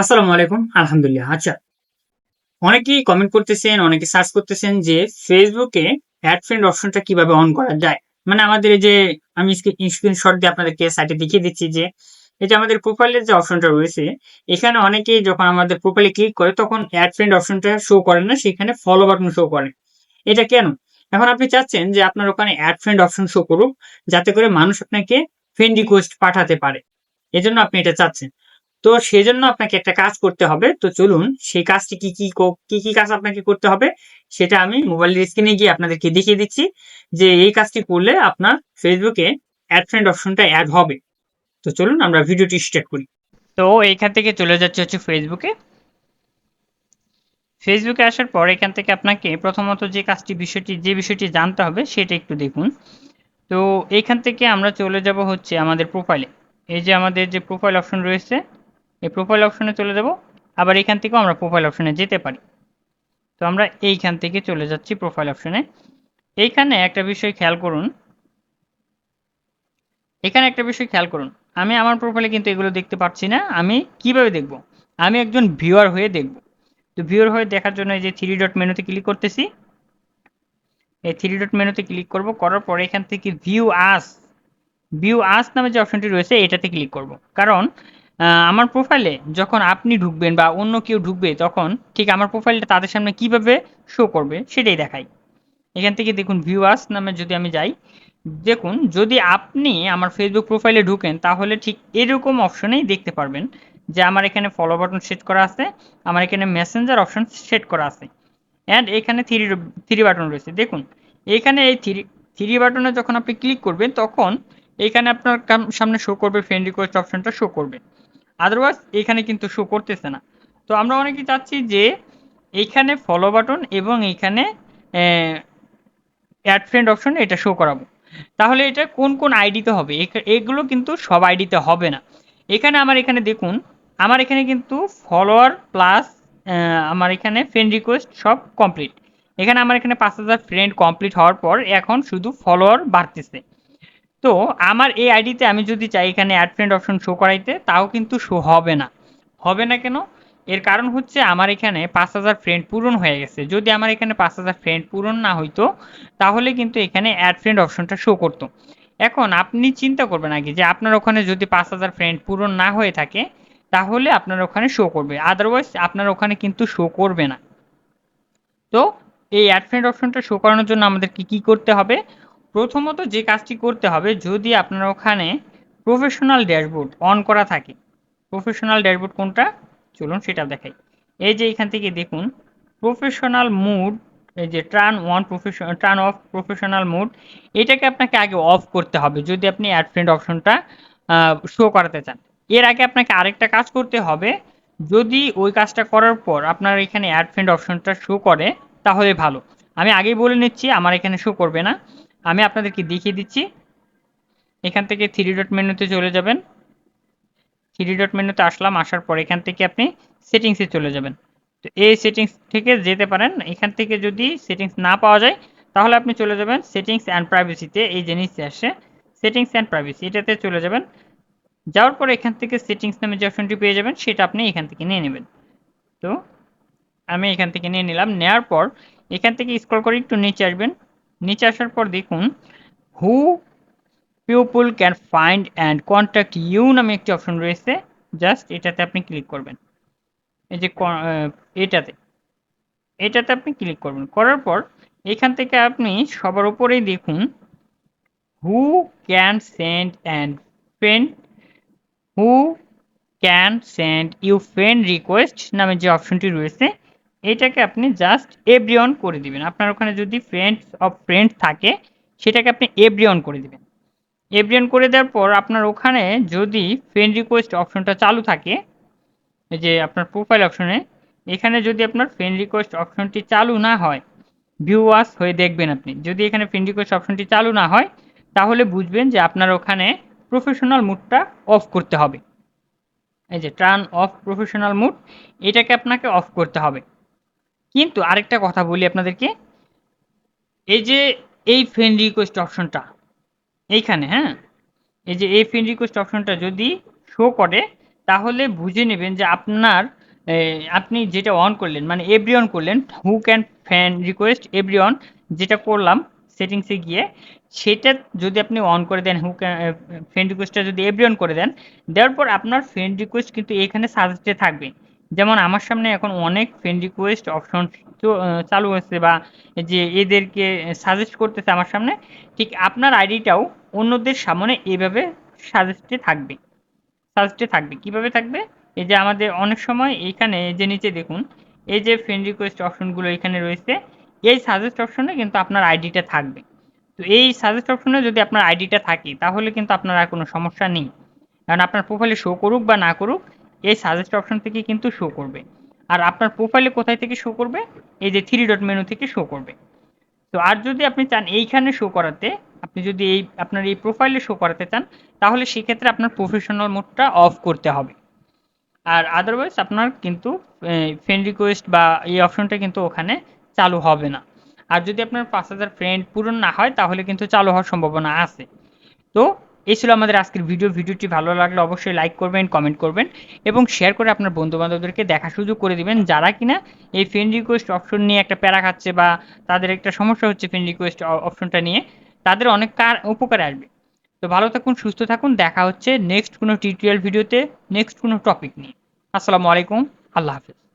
আসসালামু আলাইকুম, আলহামদুলিল্লাহ। আচ্ছা অনেকেই কমেন্ট করতেছেন, অনেকে সার্চ করতেছেন যে ফেসবুকে অ্যাড ফ্রেন্ড অপশনটা কীভাবে অন করা যায়? মানে আমাদের যে আমি স্ক্রিনশট দিয়ে আপনাদেরকে সাইটে দেখিয়ে দিচ্ছি যে যে আমাদের প্রোফাইলের যে অপশনটা রয়েছে, এখানে অনেকেই যখন আমাদের প্রোফাইলে ক্লিক করে তখন অ্যাড ফ্রেন্ড অপশনটা শো করে না, সেখানে ফলো বাটন শো করে। এটা কেন? এখন আপনি চাচ্ছেন যে আপনার ওখানে অ্যাড ফ্রেন্ড অপশন শো করুক, যাতে করে মানুষ আপনাকে ফ্রেন্ড রিকোয়েস্ট পাঠাতে পারে। এজন্য আপনি এটা চাচ্ছেন। তো সেই জন্য আপনাকে একটা কাজ করতে হবে। তো চলুন সেই কাজটি কি কি, কো- কি কাজ আপনাকে করতে হবে সেটা আমি মোবাইলের স্ক্রিনে গিয়ে আপনাদেরকে দেখিয়ে দিচ্ছি যে এই কাজটি করলে আপনার ফেসবুকে অ্যাড ফ্রেন্ড অপশনটা অ্যাড হবে। তো চলুন আমরা ভিডিওটি স্টার্ট করি। তো এইখান থেকে চলে যাচ্ছে হচ্ছে ফেসবুকে ফেসবুকে আসার পর এখান থেকে আপনাকে প্রথমত যে কাজটি বিষয়টি, যে বিষয়টি জানতে হবে সেটা একটু দেখুন। তো এইখান থেকে আমরা চলে যাব হচ্ছে আমাদের প্রোফাইলে এই যে আমাদের যে প্রোফাইল অপশন রয়েছে এই প্রোফাইল অপশনে চলে যাব। আবার এখান থেকেও আমরা প্রোফাইল অপশনে যেতে পারি। তো আমরা এইখান থেকে চলে যাচ্ছি প্রোফাইল অপশনে এইখানে একটা বিষয় খেয়াল করুন। এখানে একটা বিষয় খেয়াল করুন। আমি আমার প্রোফাইলে কিন্তু এগুলো দেখতে পাচ্ছি না। আমি কীভাবে দেখব? আমি একজন ভিউয়ার হয়ে দেখব। তো ভিউয়ার হয়ে দেখার জন্য এই যে থ্রি ডট মেনুতে ক্লিক করতেছি। এই থ্রি ডট মেনুতে ক্লিক করব। করার পরে এখান থেকে ভিউ আস ভিউ আস নামে যে অপশনটি রয়েছে, এটাতে ক্লিক করব। কারণ আমার প্রোফাইলে যখন আপনি ঢুকবেন বা অন্য কেউ ঢুকবে তখন ঠিক আমার প্রোফাইলটা তাদের সামনে কীভাবে শো করবে সেটাই দেখাই। এখান থেকে দেখুন ভিউ আস নামে যদি আমি যাই, দেখুন যদি আপনি আমার ফেসবুক প্রোফাইলে ঢুকেন তাহলে ঠিক এরকম অপশনেই দেখতে পারবেন যে আমার এখানে ফলো বাটন সেট করা আছে, আমার এখানে মেসেঞ্জার অপশন সেট করা আছে। অ্যান্ড এখানে থ্রি থ্রি বাটন রয়েছে। দেখুন, এখানে এই থ্রি থ্রি বাটনে যখন আপনি ক্লিক করবেন তখন এখানে আপনার সামনে শো করবে ফ্রেন্ড রিকোয়েস্ট অপশনটা শো করবে। আদারওয়াইজ এখানে কিন্তু শো করতেছে না। তো আমরা অনেকেই চাচ্ছি যে, এইখানে ফলো বাটন এবং এইখানে অ্যাড ফ্রেন্ড অপশন এটা শো করাবো। তাহলে এটা কোন কোন আইডিতে হবে? এগুলো কিন্তু সব আইডিতে হবে না। এখানে আমার এখানে দেখুন, আমার এখানে কিন্তু ফলোয়ার প্লাস আমার এখানে ফ্রেন্ড রিকোয়েস্ট সব কমপ্লিট এখানে আমার এখানে পাঁচ হাজার ফ্রেন্ড কমপ্লিট হওয়ার পর এখন শুধু ফলোয়ার বাড়তেছে। তো আমার এই আইডিতে আমি যদি চাই এখানে অ্যাড ফ্রেন্ড অপশন শো করাইতে, তাও কিন্তু শো হবে না। হবে না কেন? এর কারণ হচ্ছে আমার এখানে পাঁচ হাজার ফ্রেন্ড পূরণ হয়ে গেছে। যদি আমার এখানে পাঁচ হাজার ফ্রেন্ড পূরণ না হইতো, তাহলে কিন্তু এখানে অ্যাড ফ্রেন্ড অপশনটা শো করতো। এখন আপনি চিন্তা করবেন আগে যে আপনার ওখানে যদি পাঁচ হাজার ফ্রেন্ড পূরণ না হয়ে থাকে, তাহলে আপনার ওখানে শো করবে। আদারওয়াইজ আপনার ওখানে কিন্তু শো করবে না। তো এই অ্যাড ফ্রেন্ড অপশনটা শো করানোর জন্য আমাদেরকে কি করতে হবে? প্রথমত যে কাজটি করতে হবে, যদি আপনার ওখানে প্রফেশনাল ড্যাশবোর্ড অন করা থাকে প্রফেশনাল ড্যাশবোর্ড কোনটা? চলুন সেটা দেখাই। এই যে এখান থেকে দেখুন প্রফেশনাল মুড এই যে turn on profession turn off professional mode এটাকে আপনাকে আগে অফ করতে হবে, যদি আপনি অ্যাড ফ্রেন্ড অপশনটা শো করাতে চান। এর আগে আপনাকে আরেকটা কাজ করতে হবে, যদি ওই কাজটা করার পর আপনার এখানে অ্যাড ফ্রেন্ড অপশনটা শো করে, তাহলে ভালো। আমি আগেই বলে নিচ্ছি, আমার এখানে শো করবে না। আমি আপনাদেরকে দেখিয়ে দিচ্ছি। এখান থেকে থ্রি ডট মেনুতে চলে যাবেন। থ্রি ডট মেনুতে আসলাম, আসার পর এখান থেকে আপনি সেটিংসে চলে যাবেন। তো এই সেটিংস থেকে যেতে পারেন। এখান থেকে যদি সেটিংস না পাওয়া যায়, তাহলে আপনি চলে যাবেন সেটিংস অ্যান্ড প্রাইভেসিতে এই নিচে আসে সেটিংস অ্যান্ড প্রাইভেসি এটাতে চলে যাবেন। যাওয়ার পর এখান থেকে সেটিংস নামে যে অপশনটি পেয়ে যাবেন, সেটা আপনি এখান থেকে নিয়ে নেবেন। তো আমি এখান থেকে নিয়ে নিলাম। নেওয়ার পর এখান থেকে স্ক্রল করে একটু নিচে আসবেন। নিচে আসার পর দেখুন who people can find and contact you নামে একটি অপশন রয়েছে। জাস্ট এটাতে আপনি ক্লিক করবেন। এই যে এটাতে। এটাতে আপনি ক্লিক করবেন। করার পর এখান থেকে আপনি সবার উপরেই দেখুন who can send and friend who can send you friend request নামে যে অপশনটি রয়েছে এটাকে আপনি জাস্ট এভরি অন করে দিবেন। আপনার ওখানে যদি ফ্রেন্ডস অফ ফ্রেন্ড থাকে, সেটাকে আপনি এভরি অন করে দিবেন। এভরি অন করে দেওয়ার পর আপনার ওখানে যদি ফ্রেন্ড রিকোয়েস্ট অপশনটা চালু থাকে, এই যে আপনার প্রোফাইল অপশনে এখানে যদি আপনার ফ্রেন্ড রিকোয়েস্ট অপশনটি চালু না হয় ভিউ ওয়াস হয়ে দেখবেন আপনি। যদি এখানে ফ্রেন্ড রিকোয়েস্ট অপশনটি চালু না হয়, তাহলে বুঝবেন যে আপনার ওখানে প্রফেশনাল মুডটা অফ করতে হবে। এই যে টার্ন অফ প্রফেশনাল মুড এটাকে আপনাকে অফ করতে হবে। কিন্তু আরেকটা কথা বলি আপনাদেরকে। এই যে এই ফ্রেন্ড রিকোয়েস্ট অপশনটা এইখানে হ্যাঁ? এই যে এই ফ্রেন্ড রিকোয়েস্ট অপশনটা যদি শো করে, তাহলে বুঝে নেবেন যে আপনার আপনি যেটা অন করলেন মানে এভরি অন করলেন who can fan request everyone যেটা করলাম সেটিংসে গিয়ে, সেটা যদি আপনি অন করে দেন হু ক্যান ফ্রেন্ড রিকোয়েস্টটা যদি এভরি অন করে দেন, দেওয়ার পর আপনার ফ্রেন্ড রিকোয়েস্ট কিন্তু এখানে সাজেস্টে থাকবে। যেমন আমার সামনে এখন অনেক ফ্রেন্ড রিকোয়েস্ট অপশন চালু হচ্ছে বা যে এদেরকে সাজেস্ট করতেছে আমার সামনে, ঠিক আপনার আইডিটাও অন্যদের সামনে এইভাবে সাজেস্টে থাকবে। সাজেস্টে থাকবে। কীভাবে থাকবে? এই যে আমাদের অনেক সময় এইখানে এই যে নিচে দেখুন, এই যে ফ্রেন্ড রিকোয়েস্ট অপশনগুলো এখানে রয়েছে, এই সাজেস্ট অপশনে কিন্তু আপনার আইডিটা থাকবে। তো এই সাজেস্ট অপশনে যদি আপনার আইডিটা থাকে, তাহলে কিন্তু আপনার আর কোনো সমস্যা নেই। কারণ আপনার প্রোফাইলে শো করুক বা না করুক এই সাজেস্ট অপশন থেকে কিন্তু শো করবে। আর আপনার প্রোফাইলে কোথায় থেকে শো করবে? এই যে থ্রি ডট মেনু থেকে শো করবে। তো আর যদি আপনি চান এইখানে শো করাতে, আপনি যদি এই, আপনার এই প্রোফাইলে শো করাতে চান, তাহলে সেক্ষেত্রে আপনার প্রফেশনাল মোডটা অফ করতে হবে। আর আদারওয়াইজ আপনার কিন্তু ফ্রেন্ড রিকোয়েস্ট বা এই অপশনটা কিন্তু ওখানে চালু হবে না। আর যদি আপনার পাঁচ হাজার ফ্রেন্ড পূরণ না হয়, তাহলে কিন্তু চালু হওয়ার সম্ভাবনা আছে। তো এই ছিল আমাদের আজকের ভিডিও। ভিডিওটি ভালো লাগলে অবশ্যই লাইক করবেন কমেন্ট করবেন এবং শেয়ার করে আপনার বন্ধু বান্ধবদেরকে দেখা সুযোগ করে দিবেন। যারা কিনা এই ফ্রেন্ড রিকোয়েস্ট অপশন নিয়ে একটা প্যারা খাচ্ছে বা তাদের একটা সমস্যা হচ্ছে ফ্রেন্ড রিকোয়েস্ট অপশনটা নিয়ে, তাদের অনেক কার উপকারে আসবে। তো ভালো থাকুন, সুস্থ থাকুন। দেখা হচ্ছে নেক্সট কোনো টিউটোরিয়াল ভিডিওতে নেক্সট কোনো টপিক নিয়ে। আসসালামু আলাইকুম। আল্লাহ হাফিজ।